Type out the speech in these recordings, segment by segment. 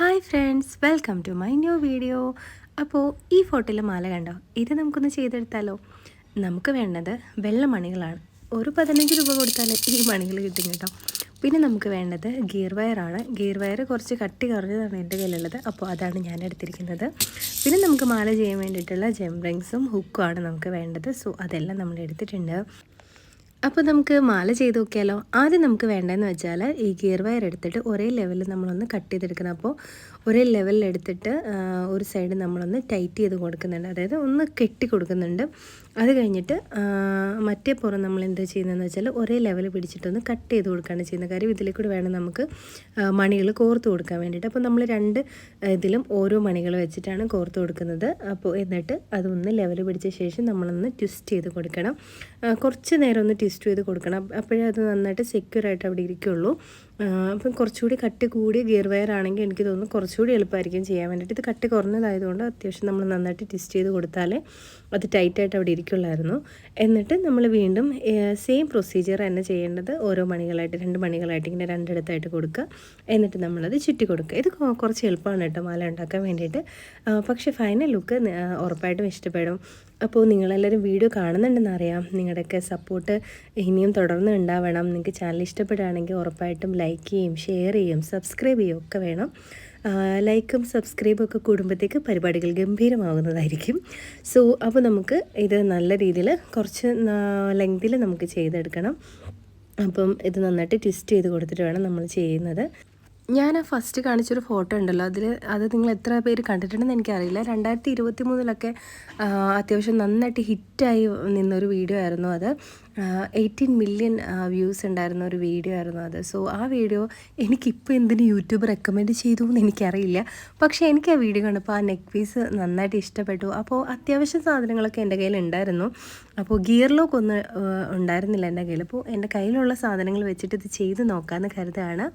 Hi friends welcome to my new video അപ്പോൾ ഈ ഫോട്ടോയിലെ മാല കണ്ടോ? ഇത് നമുക്കൊന്ന് ചെയ്തെടുത്താലോ? നമുക്ക് വേണ്ടത് വെള്ള മണികളാണ്. ഒരു പതിനഞ്ച് രൂപ കൊടുത്താൽ ഈ മണികൾ കിട്ടും കേട്ടോ. പിന്നെ നമുക്ക് വേണ്ടത് ഗിയർ വയറാണ് ഗിയർ വയർ കുറച്ച് കട്ടി കുറഞ്ഞതാണ് എന്റെ കയ്യിലുള്ളത്. അപ്പോൾ അതാണ് ഞാൻ എടുത്തിരിക്കുന്നത്. പിന്നെ നമുക്ക് മാല ചെയ്യാൻ വേണ്ടിയിട്ടുള്ള ജംറിങ്സും ഹുക്കും ആണ് നമുക്ക് വേണ്ടത്. സോ അതെല്ലാം നമ്മൾ എടുത്തിട്ടുണ്ട്. അപ്പോൾ നമുക്ക് മാല ചെയ്ത് നോക്കിയാലോ? ആദ്യം നമുക്ക് വേണ്ടതെന്ന് വെച്ചാൽ ഈ ഗിയർ വയർ എടുത്തിട്ട് ഒരേ ലെവലിൽ നമ്മളൊന്ന് കട്ട് ചെയ്തെടുക്കണം. അപ്പോൾ ഒരേ ലെവലിൽ എടുത്തിട്ട് ഒരു സൈഡ് നമ്മളൊന്ന് ടൈറ്റ് ചെയ്ത് കൊടുക്കുന്നുണ്ട്. അതായത് ഒന്ന് കെട്ടി കൊടുക്കുന്നുണ്ട്. അത് കഴിഞ്ഞിട്ട് മറ്റേ പുറം നമ്മൾ എന്താ ചെയ്യുന്നതെന്ന് വെച്ചാൽ ഒരേ ലെവൽ പിടിച്ചിട്ടൊന്ന് കട്ട് ചെയ്ത് കൊടുക്കുകയാണ് ചെയ്യുന്നത്. കാര്യം ഇതിൽ കൂടി വേണം നമുക്ക് മണികൾ കോർത്ത് കൊടുക്കാൻ വേണ്ടിയിട്ട്. അപ്പോൾ നമ്മൾ രണ്ട് ഇതിലും ഓരോ മണികൾ വെച്ചിട്ടാണ് കോർത്ത് കൊടുക്കുന്നത്. അപ്പോൾ എന്നിട്ട് അതൊന്ന് ലെവൽ പിടിച്ച ശേഷം നമ്മളൊന്ന് ട്വിസ്റ്റ് ചെയ്ത് കൊടുക്കണം. കുറച്ച് നേരം ഒന്ന് ട്വിസ്റ്റ് ചെയ്ത് കൊടുക്കണം. അപ്പോഴേ അത് നന്നായിട്ട് സെക്യൂർ ആയിട്ട് അവിടെ ഇരിക്കുള്ളൂ. അപ്പം കുറച്ചുകൂടി കട്ടി കൂടിയ ഗിയർ വയർ ആണെങ്കിൽ എനിക്ക് തോന്നുന്നു കുറച്ചുകൂടി എളുപ്പമായിരിക്കും ചെയ്യാൻ വേണ്ടിയിട്ട്. ഇത് കട്ടി കുറഞ്ഞതായതുകൊണ്ട് അത്യാവശ്യം നമ്മൾ നന്നായിട്ട് ട്വിസ്റ്റ് ചെയ്ത് കൊടുത്താലേ അത് ടൈറ്റായിട്ട് അവിടെ ഇരിക്കുള്ളായിരുന്നു. എന്നിട്ട് നമ്മൾ വീണ്ടും സെയിം പ്രൊസീജിയർ തന്നെ ചെയ്യേണ്ടത് ഓരോ മണികളായിട്ട് രണ്ട് മണികളായിട്ട് ഇങ്ങനെ രണ്ടിടത്തായിട്ട് കൊടുക്കുക. എന്നിട്ട് നമ്മളത് ചുറ്റി കൊടുക്കുക. ഇത് കുറച്ച് എളുപ്പമാണ് കേട്ടോ മാല ഉണ്ടാക്കാൻ വേണ്ടിയിട്ട്. പക്ഷേ ഫൈനൽ ലുക്ക് ഉറപ്പായിട്ടും ഇഷ്ടപ്പെടും. അപ്പോൾ നിങ്ങളെല്ലാവരും വീഡിയോ കാണുന്നുണ്ടെന്ന് അറിയാം. നിങ്ങളുടെയൊക്കെ സപ്പോർട്ട് ഇനിയും തുടർന്ന് ഉണ്ടാവണം. നിങ്ങൾക്ക് ചാനൽ ഇഷ്ടപ്പെടുകയാണെങ്കിൽ ഉറപ്പായിട്ടും ലൈക്ക് ചെയ്യും ഷെയർ ചെയ്യും സബ്സ്ക്രൈബ് ചെയ്യുകയും ഒക്കെ വേണം. ലൈക്കും സബ്സ്ക്രൈബും ഒക്കെ കൂടുമ്പോഴത്തേക്ക് പരിപാടികൾ ഗംഭീരമാകുന്നതായിരിക്കും. സോ അപ്പോൾ നമുക്ക് ഇത് നല്ല രീതിയിൽ കുറച്ച് ലെങ്തിൽ നമുക്ക് ചെയ്തെടുക്കണം. അപ്പം ഇത് നന്നായിട്ട് ട്വിസ്റ്റ് ചെയ്ത് കൊടുത്തിട്ട് വേണം നമ്മൾ ചെയ്യുന്നത്. ഞാൻ ആ ഫസ്റ്റ് കാണിച്ചൊരു ഫോട്ടോ ഉണ്ടല്ലോ അതിൽ അത് നിങ്ങൾ എത്ര പേര് കണ്ടിട്ടുണ്ടെന്ന് എനിക്കറിയില്ല. രണ്ടായിരത്തി ഇരുപത്തി മൂന്നിലൊക്കെ അത്യാവശ്യം നന്നായിട്ട് ഹിറ്റായി നിന്നൊരു വീഡിയോ ആയിരുന്നു അത്. എയ്റ്റീൻ മില്യൺ വ്യൂസ് ഉണ്ടായിരുന്ന ഒരു വീഡിയോ ആയിരുന്നു അത്. സോ ആ വീഡിയോ എനിക്കിപ്പോൾ എന്തിന് യൂട്യൂബ് റെക്കമെൻഡ് ചെയ്തു എന്ന് എനിക്കറിയില്ല. പക്ഷേ എനിക്ക് ആ വീഡിയോ കണ്ടപ്പോൾ ആ നെക്ക് പീസ് നന്നായിട്ട് ഇഷ്ടപ്പെട്ടു. അപ്പോൾ അത്യാവശ്യം സാധനങ്ങളൊക്കെ എന്റെ കയ്യിൽ ഉണ്ടായിരുന്നു. അപ്പോൾ ഗിയർ ലോക്ക് ഒന്നും ഉണ്ടായിരുന്നില്ല എന്റെ കയ്യിൽ. അപ്പോൾ എന്റെ കയ്യിലുള്ള സാധനങ്ങൾ വെച്ചിട്ട് ഇത് ചെയ്ത് നോക്കാമെന്ന് കരുതാണ്.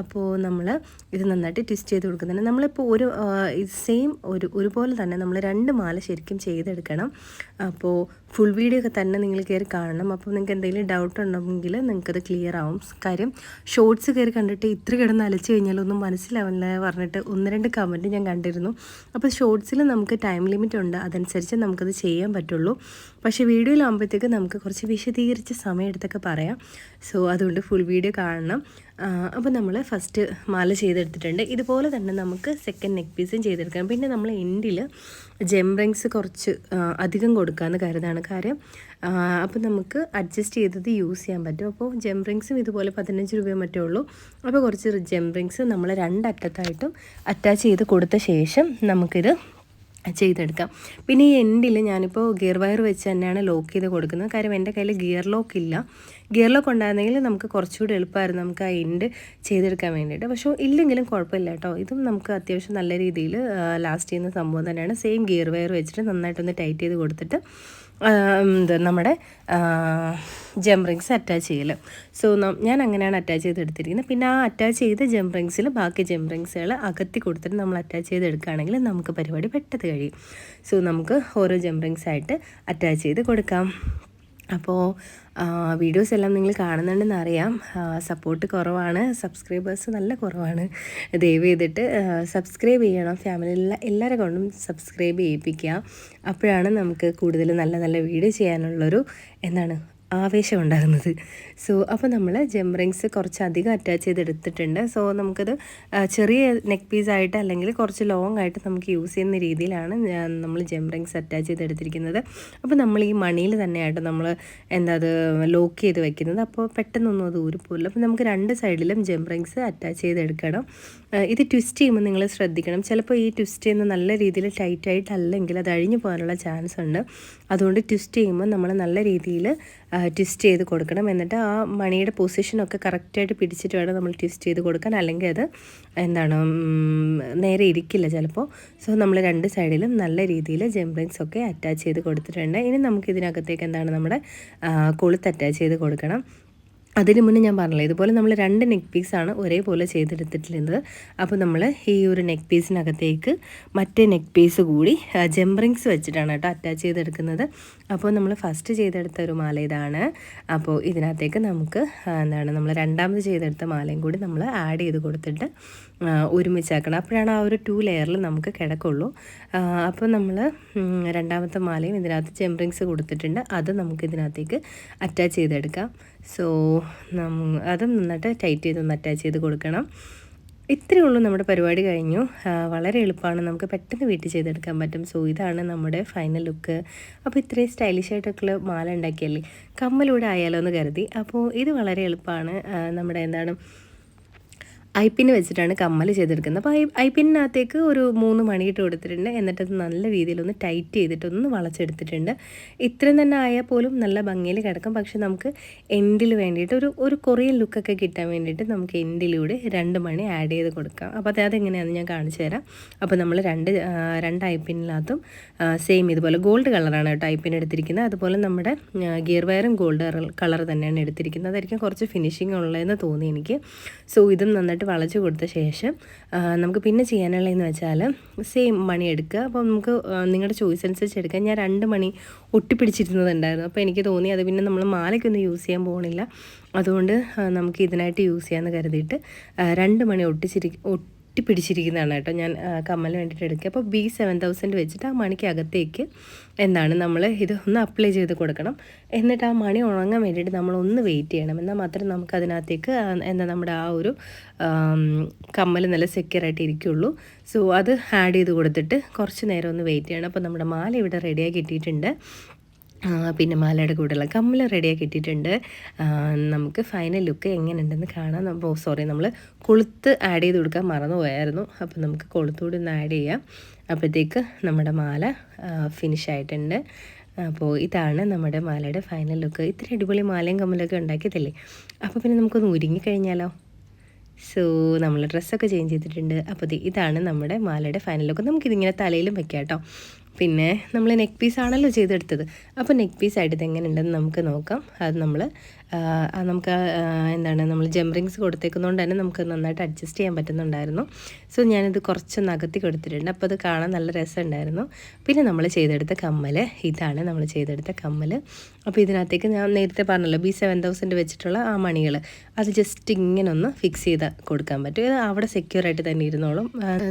അപ്പോൾ നമ്മൾ ഇത് നന്നായിട്ട് ട്വിസ്റ്റ് ചെയ്ത് കൊടുക്കുന്നുണ്ട്. നമ്മളിപ്പോൾ ഒരു സെയിം ഒരു ഒരുപോലെ തന്നെ നമ്മൾ രണ്ട് മാല ശരിക്കും ചെയ്തെടുക്കണം. അപ്പോൾ ഫുൾ വീഡിയോ ഒക്കെ തന്നെ നിങ്ങൾ കയറി കാണണം. അപ്പോൾ നിങ്ങൾക്ക് എന്തെങ്കിലും ഡൗട്ട് ഉണ്ടെങ്കിൽ നിങ്ങൾക്കത് ക്ലിയർ ആവും. കാര്യം ഷോർട്സ് കയറി കണ്ടിട്ട് ഇത്ര കിടന്ന് അലച്ചു കഴിഞ്ഞാൽ ഒന്നും മനസ്സിലാവില്ല പറഞ്ഞിട്ട് ഒന്ന് രണ്ട് കമന്റ് ഞാൻ കണ്ടിരുന്നു. അപ്പോൾ ഷോർട്സിൽ നമുക്ക് ടൈം ലിമിറ്റ് ഉണ്ട്. അതനുസരിച്ച് നമുക്കത് ചെയ്യാൻ പറ്റുള്ളൂ. പക്ഷേ വീഡിയോയിലാകുമ്പോഴത്തേക്ക് നമുക്ക് കുറച്ച് വിശദീകരിച്ച് സമയമെടുത്തൊക്കെ പറയാം. സോ അതുകൊണ്ട് ഫുൾ വീഡിയോ കാണണം. അപ്പോൾ നമ്മൾ ഫസ്റ്റ് മാല ചെയ്തെടുത്തിട്ടുണ്ട്. ഇതുപോലെ തന്നെ നമുക്ക് സെക്കൻഡ് നെക്ക് പീസും ചെയ്തെടുക്കാം. പിന്നെ നമ്മൾ എൻഡിൽ ജംറിങ്സ് കുറച്ച് അധികം കൊടുക്കാമെന്ന് കരുതാണ് കാര്യം. അപ്പോൾ നമുക്ക് അഡ്ജസ്റ്റ് ചെയ്തത് യൂസ് ചെയ്യാൻ പറ്റും. അപ്പോൾ ജംറിങ്സും ഇതുപോലെ പതിനഞ്ച് രൂപയോ മറ്റേ ഉള്ളൂ. അപ്പോൾ കുറച്ച് ജംറിങ്സ് നമ്മൾ രണ്ടറ്റത്തായിട്ടും അറ്റാച്ച് ചെയ്ത് കൊടുത്ത ശേഷം നമുക്കിത് ചെയ്തെടുക്കാം. പിന്നെ ഈ എൻഡിൽ ഞാനിപ്പോൾ ഗിയർ വയർ വെച്ച് തന്നെയാണ് ലോക്ക് ചെയ്ത് കൊടുക്കുന്നത്. കാര്യം എന്റെ കയ്യിൽ ഗിയർ ലോക്ക് ഇല്ല. ഗിയർ ലോക്ക് ഉണ്ടായിരുന്നെങ്കിൽ നമുക്ക് കുറച്ചുകൂടി എളുപ്പമായിരുന്നു നമുക്ക് ആ എൻഡ് ചെയ്തെടുക്കാൻ വേണ്ടിയിട്ട്. പക്ഷേ ഇല്ലെങ്കിലും കുഴപ്പമില്ല കേട്ടോ. ഇതും നമുക്ക് അത്യാവശ്യം നല്ല രീതിയിൽ ലാസ്റ്റ് ചെയ്യുന്ന സംഭവം തന്നെയാണ്. സെയിം ഗിയർ വയർ വെച്ചിട്ട് നന്നായിട്ടൊന്ന് ടൈറ്റ് ചെയ്ത് കൊടുത്തിട്ട് ഇത് നമ്മുടെ ജംറിങ്സ് അറ്റാച്ച് ചെയ്യൽ സോ ഞാൻ അങ്ങനെയാണ് അറ്റാച്ച് ചെയ്ത് എടുത്തിരിക്കുന്നത്. പിന്നെ ആ അറ്റാച്ച് ചെയ്ത ജം റിങ്സിൽ ബാക്കി ജം റിങ്സുകൾ അകത്തി കൊടുത്തിട്ട് നമ്മൾ അറ്റാച്ച് ചെയ്ത് എടുക്കുകയാണെങ്കിൽ നമുക്ക് പരിപാടി പെട്ടെന്ന് കഴിയും. സോ നമുക്ക് ഓരോ ജം ആയിട്ട് അറ്റാച്ച് ചെയ്ത് കൊടുക്കാം. അപ്പോൾ വീഡിയോസ് എല്ലാം നിങ്ങൾ കാണുന്നുണ്ടെന്ന് അറിയാം. സപ്പോർട്ട് കുറവാണ്. സബ്സ്ക്രൈബേഴ്സ് നല്ല കുറവാണ്. ദയവ് ചെയ്തിട്ട് സബ്സ്ക്രൈബ് ചെയ്യണം. ഫാമിലിയിലുള്ള എല്ലാവരെ കൊണ്ടും സബ്സ്ക്രൈബ് ചെയ്യിപ്പിക്കുക. അപ്പോഴാണ് നമുക്ക് കൂടുതൽ നല്ല നല്ല വീഡിയോ ചെയ്യാനുള്ളൊരു എന്താണ് ആവേശം ഉണ്ടാകുന്നത് സോ അപ്പോൾ നമ്മൾ ജെം റിങ്സ് കുറച്ചധികം അറ്റാച്ച് ചെയ്തെടുത്തിട്ടുണ്ട്. സോ നമുക്കത് ചെറിയ നെക്ക് പീസ് ആയിട്ട് അല്ലെങ്കിൽ കുറച്ച് ലോങ് ആയിട്ട് നമുക്ക് യൂസ് ചെയ്യുന്ന രീതിയിലാണ് നമ്മൾ ജെം റിങ്സ് അറ്റാച്ച് ചെയ്തെടുത്തിരിക്കുന്നത്. അപ്പോൾ നമ്മൾ ഈ മണിയിൽ തന്നെയായിട്ട് നമ്മൾ എന്താ അത് ലോക്ക് ചെയ്ത് വെക്കുന്നത്. അപ്പോൾ പെട്ടെന്നൊന്നും അത് ഊരിപ്പോയില്ല അപ്പോൾ നമുക്ക് രണ്ട് സൈഡിലും ജെം റിങ്സ് അറ്റാച്ച് ചെയ്തെടുക്കണം. ഇത് ട്വിസ്റ്റ് ചെയ്യുമ്പോൾ നിങ്ങൾ ശ്രദ്ധിക്കണം. ചിലപ്പോൾ ഈ ട്വിസ്റ്റ് ചെയ്യുന്ന നല്ല രീതിയിൽ ടൈറ്റ് ആയിട്ടല്ലെങ്കിൽ അത് അഴിഞ്ഞു പോകാനുള്ള ചാൻസ് ഉണ്ട്. അതുകൊണ്ട് ട്വിസ്റ്റ് ചെയ്യുമ്പോൾ നമ്മൾ നല്ല രീതിയിൽ ട്വിസ്റ്റ് ചെയ്ത് കൊടുക്കണം. എന്നിട്ട് ആ മണിയുടെ പൊസിഷനൊക്കെ കറക്റ്റായിട്ട് പിടിച്ചിട്ട് വേണം നമ്മൾ ട്വിസ്റ്റ് ചെയ്ത് കൊടുക്കാൻ. അല്ലെങ്കിൽ അത് എന്താണ് നേരെ ഇരിക്കില്ല ചിലപ്പോൾ സോ നമ്മൾ രണ്ട് സൈഡിലും നല്ല രീതിയിൽ ജെംബ്രിങ്സ് ഒക്കെ അറ്റാച്ച് ചെയ്ത് കൊടുത്തിട്ടുണ്ട്. ഇനി നമുക്ക് ഇതിനകത്തേക്ക് എന്താണ് നമ്മുടെ കൊളുത്ത് അറ്റാച്ച് ചെയ്ത് കൊടുക്കണം. അതിന് മുന്നേ ഞാൻ പറഞ്ഞില്ല ഇതുപോലെ നമ്മൾ രണ്ട് നെക്ക് പീസാണ് ഒരേപോലെ ചെയ്തെടുത്തിട്ടുള്ളത്. അപ്പോൾ നമ്മൾ ഈ ഒരു നെക്ക് പീസിനകത്തേക്ക് മറ്റേ നെക്ക് പീസ് കൂടി ജംറിങ്സ് വെച്ചിട്ടാണ് കേട്ടോ അറ്റാച്ച് ചെയ്തെടുക്കുന്നത്. അപ്പോൾ നമ്മൾ ഫസ്റ്റ് ചെയ്തെടുത്ത ഒരു മാല ഇതാണ്. അപ്പോൾ ഇതിനകത്തേക്ക് നമുക്ക് എന്താണ് നമ്മൾ രണ്ടാമത് ചെയ്തെടുത്ത മാലയും കൂടി നമ്മൾ ആഡ് ചെയ്ത് കൊടുത്തിട്ട് ഒരുമിച്ചാക്കണം. അപ്പോഴാണ് ആ ഒരു ടു ലെയറിൽ നമുക്ക് കിടക്കുള്ളൂ. അപ്പോൾ നമ്മൾ രണ്ടാമത്തെ മാലയും ഇതിനകത്ത് ചെമ്പറിങ്സ് കൊടുത്തിട്ടുണ്ട്. അത് നമുക്ക് ഇതിനകത്തേക്ക് അറ്റാച്ച് ചെയ്തെടുക്കാം സോ അതും നന്നായിട്ട് ടൈറ്റ് ചെയ്തൊന്ന് അറ്റാച്ച് ചെയ്ത് കൊടുക്കണം. ഇത്രയേ ഉള്ളൂ നമ്മുടെ പരിപാടി കഴിഞ്ഞു. വളരെ എളുപ്പമാണ്. നമുക്ക് പെട്ടെന്ന് വീട്ടിൽ ചെയ്തെടുക്കാൻ പറ്റും. സോ ഇതാണ് നമ്മുടെ ഫൈനൽ ലുക്ക് അപ്പോൾ ഇത്രയും സ്റ്റൈലിഷ് ആയിട്ടുള്ള മാല ഉണ്ടാക്കിയല്ലേ? കമ്മലൂടെ ആയാലോ എന്ന് കരുതി. അപ്പോൾ ഇത് വളരെ എളുപ്പമാണ്. നമ്മുടെ എന്താണ് ഐ പിന്ന് വെച്ചിട്ടാണ് കമ്മൽ ചെയ്തെടുക്കുന്നത്. അപ്പോൾ ഐ പിന്നിനകത്തേക്ക് ഒരു മൂന്ന് മണിയിട്ട് കൊടുത്തിട്ടുണ്ട്. എന്നിട്ട് അത് നല്ല രീതിയിലൊന്ന് ടൈറ്റ് ചെയ്തിട്ടൊന്ന് വളച്ചെടുത്തിട്ടുണ്ട്. ഇത്രയും തന്നെ ആയാൽ പോലും നല്ല ഭംഗിയിൽ കിടക്കും. പക്ഷെ നമുക്ക് എൻഡിൽ വേണ്ടിയിട്ട് ഒരു ഒരു കൊറിയൻ ലുക്കൊക്കെ കിട്ടാൻ വേണ്ടിയിട്ട് നമുക്ക് എൻഡിലൂടെ രണ്ട് മണി ആഡ് ചെയ്ത് കൊടുക്കാം. അപ്പോൾ അത് അതെങ്ങനെയാണെന്ന് ഞാൻ കാണിച്ചു തരാം. അപ്പോൾ നമ്മൾ രണ്ട് രണ്ട് ഐ പിന്നിനകത്തും സെയിം ഇതുപോലെ ഗോൾഡ് കളറാണ് കേട്ടോ ഐ പിൻ എടുത്തിരിക്കുന്നത് അതുപോലെ നമ്മുടെ ഗിയർ വയറും ഗോൾഡ് കളർ തന്നെയാണ് എടുത്തിരിക്കുന്നത്. അതായിരിക്കും കുറച്ച് ഫിനിഷിംഗ് ഉള്ളതെന്ന് തോന്നി എനിക്ക്. സോ ഇതും നന്നായിട്ട് വളച്ച് കൊടുത്ത ശേഷം നമുക്ക് പിന്നെ ചെയ്യാനുള്ളതെന്ന് വെച്ചാൽ സെയിം മണി എടുക്കുക. അപ്പോൾ നമുക്ക് നിങ്ങളുടെ ചോയ്സ് അനുസരിച്ച് എടുക്കാം ഞാൻ രണ്ട് മണി ഒട്ടിപ്പിടിച്ചിരുന്നതുണ്ടായിരുന്നു. അപ്പോൾ എനിക്ക് തോന്നി അത് പിന്നെ നമ്മൾ മാലയ്ക്കൊന്നും യൂസ് ചെയ്യാൻ പോകണില്ല അതുകൊണ്ട് നമുക്ക് ഇതിനായിട്ട് യൂസ് ചെയ്യാമെന്ന് കരുതിയിട്ട് രണ്ട് മണി ഒട്ടിച്ചിരി ഒട്ടിപ്പിടിച്ചിരിക്കുന്നതാണ് കേട്ടോ ഞാൻ കമ്മൽ വേണ്ടിയിട്ട് എടുക്കുക. അപ്പോൾ ബി സെവൻ തൗസൻഡ് വെച്ചിട്ട് ആ മണിക്ക് അകത്തേക്ക് എന്താണ് നമ്മൾ ഇത് ഒന്ന് അപ്ലൈ ചെയ്ത് കൊടുക്കണം. എന്നിട്ട് ആ മണി ഉണങ്ങാൻ വേണ്ടിയിട്ട് നമ്മൾ ഒന്ന് വെയിറ്റ് ചെയ്യണം. എന്നാൽ മാത്രമേ നമുക്ക് അതിനകത്തേക്ക് എന്താ നമ്മുടെ ആ ഒരു കമ്മൽ നല്ല സെക്യൂർ ആയിട്ട് ഇരിക്കുള്ളൂ. സോ അത് ആഡ് ചെയ്ത് കൊടുത്തിട്ട് കുറച്ച് നേരം ഒന്ന് വെയിറ്റ് ചെയ്യണം. അപ്പോൾ നമ്മുടെ മാല ഇവിടെ റെഡിയായി ഇട്ടിട്ടുണ്ട് ആ, പിന്നെ മാലയുടെ കൂടെയുള്ള കമ്മൽ റെഡിയാക്കി ഇട്ടിട്ടുണ്ട്. നമുക്ക് ഫൈനൽ ലുക്ക് എങ്ങനെയുണ്ടെന്ന് കാണാം. സോറി നമ്മൾ കൊളുത്ത് ആഡ് ചെയ്ത് കൊടുക്കാൻ മറന്നു പോയായിരുന്നു. അപ്പോൾ നമുക്ക് കൊളുത്തൂടി ഒന്ന് ആഡ് ചെയ്യാം. അപ്പോഴത്തേക്ക് നമ്മുടെ മാല ഫിനിഷ് ആയിട്ടുണ്ട്. അപ്പോൾ ഇതാണ് നമ്മുടെ മാലയുടെ ഫൈനൽ ലുക്ക് ഇത്ര അടിപൊളി മാലയും കമ്മലൊക്കെ ഉണ്ടാക്കിയതല്ലേ? അപ്പോൾ പിന്നെ നമുക്കൊന്ന് ഒരുങ്ങി കഴിഞ്ഞാലോ? സോ നമ്മൾ ഡ്രസ്സൊക്കെ ചേഞ്ച് ചെയ്തിട്ടുണ്ട്. അപ്പോൾ ഇതാണ് നമ്മുടെ മാലയുടെ ഫൈനൽ ലുക്ക് നമുക്കിതിങ്ങനെ തലയിലും വെക്കാം കേട്ടോ പിന്നെ നമ്മൾ നെക്ക് പീസ് ആണല്ലോ ചെയ്തെടുത്തത്. അപ്പോൾ നെക്ക് പീസ് ആയിട്ട് ഇത് എങ്ങനെ ഉണ്ടെന്ന് നമുക്ക് നോക്കാം. അത് നമ്മൾ നമുക്ക് എന്താണ് നമ്മൾ ജംറിങ്സ് കൊടുത്തേക്കുന്നതുകൊണ്ട് തന്നെ നമുക്ക് നന്നായിട്ട് അഡ്ജസ്റ്റ് ചെയ്യാൻ പറ്റുന്നുണ്ടായിരുന്നു. സോ ഞാനിത് കുറച്ച് അകത്തി കൊടുത്തിട്ടുണ്ട്. അപ്പോൾ അത് കാണാൻ നല്ല രസമുണ്ടായിരുന്നു. പിന്നെ നമ്മൾ ചെയ്തെടുത്ത കമ്മൽ ഇതാണ് നമ്മൾ ചെയ്തെടുത്ത കമ്മൽ അപ്പോൾ ഇതിനകത്തേക്ക് ഞാൻ നേരത്തെ പറഞ്ഞല്ലോ ബി സെവൻ തൗസൻഡ് വെച്ചിട്ടുള്ള ആ മണികൾ അത് ജസ്റ്റ് ഇങ്ങനെ ഒന്ന് ഫിക്സ് ചെയ്ത് കൊടുക്കാൻ പറ്റും. ഇത് അവിടെ സെക്യൂർ ആയിട്ട് തന്നെ ഇരുന്നോളും.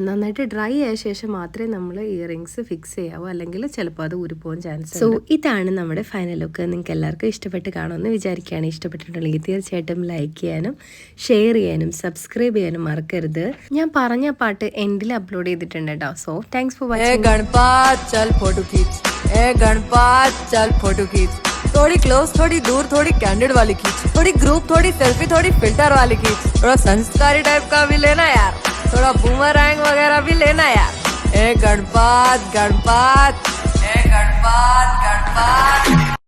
നന്നായിട്ട് ഡ്രൈ ആയ ശേഷം മാത്രമേ നമ്മൾ ഇയറിങ്സ് ഫിക്സ് ചെയ്യാവൂ. അല്ലെങ്കിൽ ചിലപ്പോൾ അത് ഊരിപ്പോകാൻ ചാൻസ് സോ ഇതാണ് നമ്മുടെ ഫൈനൽ ലുക്ക് നിങ്ങൾക്ക് എല്ലാവർക്കും ഇഷ്ടപ്പെട്ട് കാണുമെന്ന് വിചാരിക്കുകയാണ്. ഇഷ്ടപ്പെട്ടിട്ടുണ്ടെങ്കിൽ തീർച്ചയായിട്ടും ലൈക്ക് ചെയ്യാനും ഷെയർ ചെയ്യാനും സബ്സ്ക്രൈബ് ചെയ്യാനും മറക്കരുത് ഞാൻ പറഞ്ഞ പാട്ട് എൻഡിൽ അപ്ലോഡ് ചെയ്തിട്ടുണ്ട് കേട്ടോ so thanks for a watching Ganpat चल फोटो खींच ए गणपत चल फोटो खींच थोड़ी क्लोज थोड़ी दूर थोड़ी कैंडिड वाली खींच थोड़ी ग्रुप थोड़ी सेल्फी थोड़ी फिल्टर वाली खींच थोड़ा संस्कारी टाइप का भी लेना यार थोड़ा बूमरैंग वगैरह भी लेना यार ए गणपत गणपत